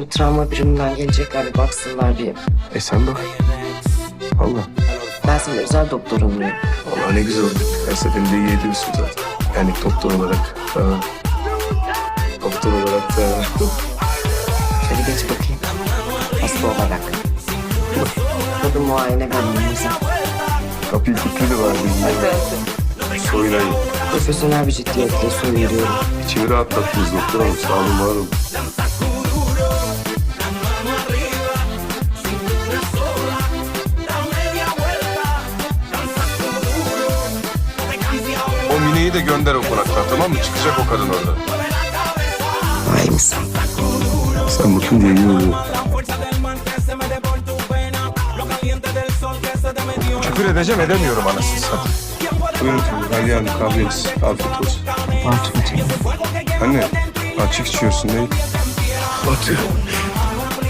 Şimdi travma biriminden gelecekler bir baksınlar diye. E sen bak. Allah. Ben senin özel doktorun muyum? Vallahi ne güzel oldu. Her seferinde iyi ediyorsun zaten. Yani doktor olarak. Ha. Doktor olarak da. Şöyle geç bakayım. Hasta olarak. Burada muayene bölümümüze. Kapıyı kilitli de var bilmiyorum. Soyunayım. Profesyonel bir ciddiyetle söylüyorum. İçimi rahatlattınız doktor hanım. Sağ olun, var olun. Mine'yi de gönder o konaktan tamam mı? Çıkacak o kadın orada. Ay mısın? Sen bakın diye iyi oluyor. Küfür edeceğim edemiyorum anasını satayım. Buyurun tabii. Aliye Hanım kahveniz. Afiyet olsun. Bartu Anne açık içiyorsun değil. Batı.